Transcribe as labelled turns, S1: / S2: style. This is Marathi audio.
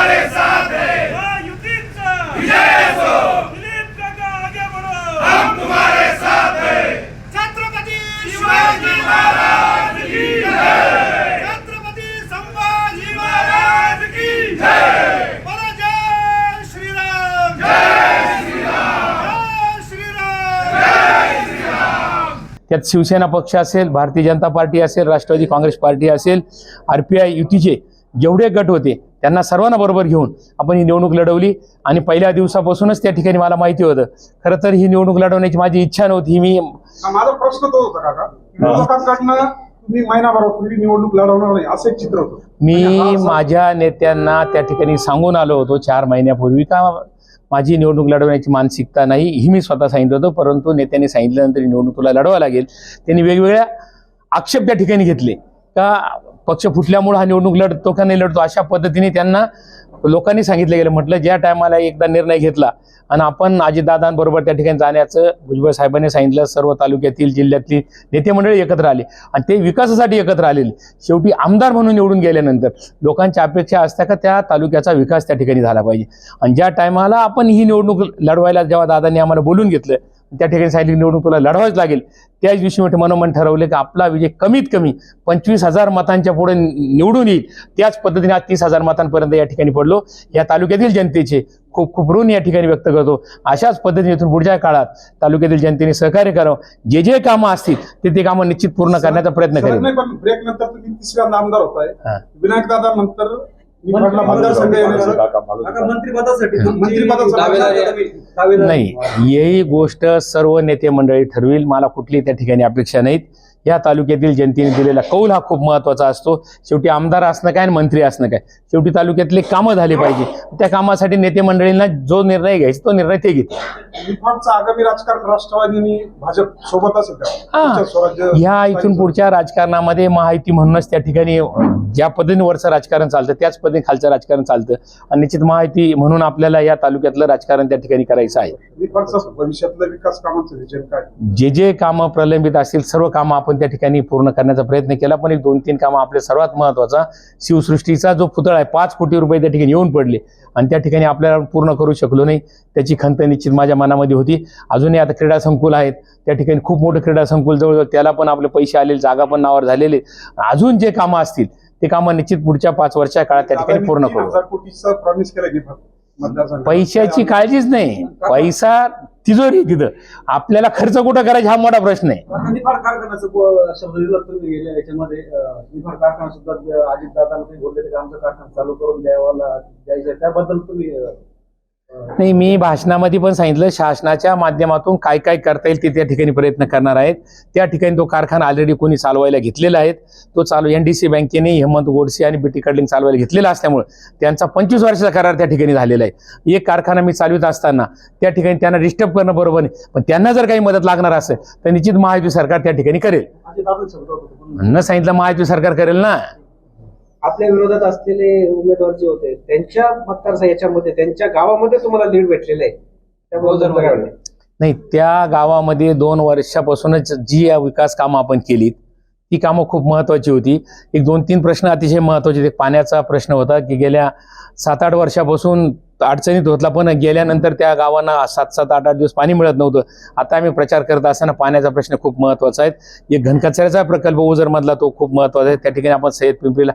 S1: हमारे साथ है।
S2: या युतीचा
S1: विजय असो
S2: दिलीप काका आगे बढ़ो।
S1: हम तुम्हारे साथ है।
S2: छत्रपती
S1: शिवाजी महाराज की जय।
S2: छत्रपती संभाजी महाराज की
S1: जय।
S2: बोलो जय श्रीराम।
S1: जय श्री राम
S2: जय श्रीराम।
S1: जय श्री राम
S3: त्यात शिवसेना पक्ष असेल भारतीय जनता पार्टी असेल राष्ट्रवादी काँग्रेस पार्टी असेल आर पी आय युतीचे जेवढे गट होते. त्यांना सर्वांना बरोबर घेऊन आपण ही निवडणूक लढवली. आणि पहिल्या दिवसापासूनच त्या ठिकाणी मला माहिती होतं. खरं तर ही निवडणूक लढवण्याची माझी इच्छा नव्हती. ही मी
S4: माझा प्रश्न तो होता काका. विरोधकांकडनं तुम्ही महिनाभरापूर्वी निवडणूक लढवणार नाही असं एक चित्र होतं.
S3: मी माझ्या नेत्यांना त्या ठिकाणी सांगून आलो होतो चार महिन्यापूर्वी का माझी निवडणूक लढवण्याची मानसिकता नाही ही मी स्वतः सांगितलं होतं परंतु नेत्यांनी सांगितल्यानंतर निवडणूक तुला लढवा लागेल. त्यांनी वेगवेगळ्या आक्षेप त्या ठिकाणी घेतले. का पक्ष फुटल्यामुळे हा निवडणूक लढतो का नाही लढतो अशा पद्धतीने त्यांना लोकांनी सांगितलं गेलं. म्हटलं ज्या टायमाला एकदा निर्णय घेतला आणि आपण अजितदादांबरोबर त्या ठिकाणी जाण्याचं भुजबळ साहेबांनी सांगितलं सर्व तालुक्यातील जिल्ह्यातली नेते मंडळी एकत्र आले. आणि ते विकासासाठी एकत्र आलेले. शेवटी आमदार म्हणून निवडून गेल्यानंतर लोकांच्या अपेक्षा असत्या का त्या तालुक्याचा विकास त्या ठिकाणी झाला पाहिजे. आणि ज्या टायमाला आपण ही निवडणूक लढवायला जेव्हा दादांनी आम्हाला बोलून घेतलं त्या ठिकाणी सांगितलं निवडणूक तुला लढवाच लागेल. त्याच दिवशी मोठे मनोमन ठरवले की आपला विजय कमीत कमी पंचवीस हजार मतांच्या पुढे निवडून येईल. त्याच पद्धतीने आज तीस हजार मतांपर्यंत या ठिकाणी पडलो. या तालुक्यातील जनतेचे खूप खूप ऋण या ठिकाणी व्यक्त करतो. अशाच पद्धतीने इथून पुढच्या काळात तालुक्यातील जनतेने सहकार्य करावं. जे जे कामं असतील ते ते कामं निश्चित पूर्ण करण्याचा प्रयत्न करेल
S4: ब्रेक नंतर तुम्ही तिसऱ्यांदा आमदार होताय. विनायक दादा नंतर
S3: नाही ही गोष्ट सर्व नेते मंडळी ठरविल. मला कुठली त्या ठिकाणी अपेक्षा नाहीत. या तालुक्यातील जनतेने दिलेला कौल हा खूप महत्त्वाचा असतो. शेवटी आमदार असणं काय आणि मंत्री असणं काय? शेवटी तालुक्यातले कामं झाली पाहिजे. त्या कामासाठी नेते मंडळींना जो निर्णय घ्यायचा तो निर्णय ते घेतील.
S4: आगामी राजकारण राष्ट्रवादी भाजप
S3: हा. ह्या इथून पुढच्या राजकारणामध्ये महायुती म्हणूनच त्या ठिकाणी ज्या पद्धतीने वरचं राजकारण चालतं त्याच पद्धतीने खालचं राजकारण चालतं. आणि निश्चित महायुती म्हणून आपल्याला या तालुक्यातलं राजकारण त्या ठिकाणी करायचं आहे.
S4: भविष्यातलं विकास कामांचं
S3: जे जे कामं प्रलंबित असतील सर्व कामं आपण त्या ठिकाणी पूर्ण करण्याचा प्रयत्न केला. पण एक दोन तीन कामं आपले सर्वात महत्त्वाचा शिवसृष्टीचा जो पुतळा आहे पाच कोटी रुपये त्या ठिकाणी येऊन पडले. आणि त्या ठिकाणी आपल्याला पूर्ण करू शकलो नाही. त्याची खंत निश्चित माझ्या मनामध्ये होती. अजूनही आता क्रीडा संकुल आहेत. त्या ठिकाणी खूप मोठं क्रीडा संकुल जवळजवळ त्याला पण आपले पैसे आलेले जागा पण नावावर झालेले अजून जे कामं असतील ते कामं निश्चित पुढच्या पाच वर्षाच्या काळात त्या ठिकाणी पूर्ण करू. पैशाची काळजीच नाही. पैसा तिजोरी तिथं. आपल्याला खर्च कुठं करायचा हा मोठा प्रश्न आहे.
S5: निफाड कारखान्याचं शब्द दिला गेल्या याच्यामध्ये निफाड कारखाना सुद्धा अजित दादा बोलले की आमचा कारखाना चालू करून द्यावा द्यायचा त्याबद्दल तुम्ही
S3: नाही मी भाषणामध्ये पण सांगितलं शासनाच्या माध्यमातून काय काय करता येईल ते त्या ठिकाणी प्रयत्न करणार आहेत. त्या ठिकाणी तो कारखाना ऑलरेडी कोणी चालवायला घेतलेला आहे. तो चालू एन डी सी बँकेने हेमंत गोडसे आणि बीटी कडलिंग चालवायला घेतलेला असल्यामुळे त्यांचा पंचवीस वर्षाचा करार त्या ठिकाणी झालेला आहे. एक कारखाना मी चालवित असताना त्या ठिकाणी त्यांना डिस्टर्ब करणं बरोबर नाही पण त्यांना जर काही मदत लागणार असेल तर निश्चित महायुती सरकार त्या ठिकाणी करेल. म्हणणं सांगितलं महायुती सरकार करेल ना.
S6: आपल्या विरोधात असलेले उमेदवार जे होते त्यांच्या मतदार याच्यामध्ये त्यांच्या गावामध्ये तुम्हाला लीड भेटलेलं आहे. त्याबद्दल आहे?
S3: नाही त्या गावामध्ये दोन वर्षापासूनच जी या विकास कामं आपण केलीत ती कामं खूप महत्त्वाची होती. एक दोन तीन प्रश्न अतिशय महत्त्वाचे होते. पाण्याचा प्रश्न होता की गेल्या सात आठ वर्षापासून अडचणीत होतला पण गेल्यानंतर त्या गावांना सात सात आठ आठ दिवस पाणी मिळत नव्हतं. आता आम्ही प्रचार करत असताना पाण्याचा प्रश्न खूप महत्त्वाचा आहे. एक घनकचऱ्याचा प्रकल्प ओझरमधला तो खूप महत्त्वाचा आहे. त्या ठिकाणी आपण सय्यद पिंपरीला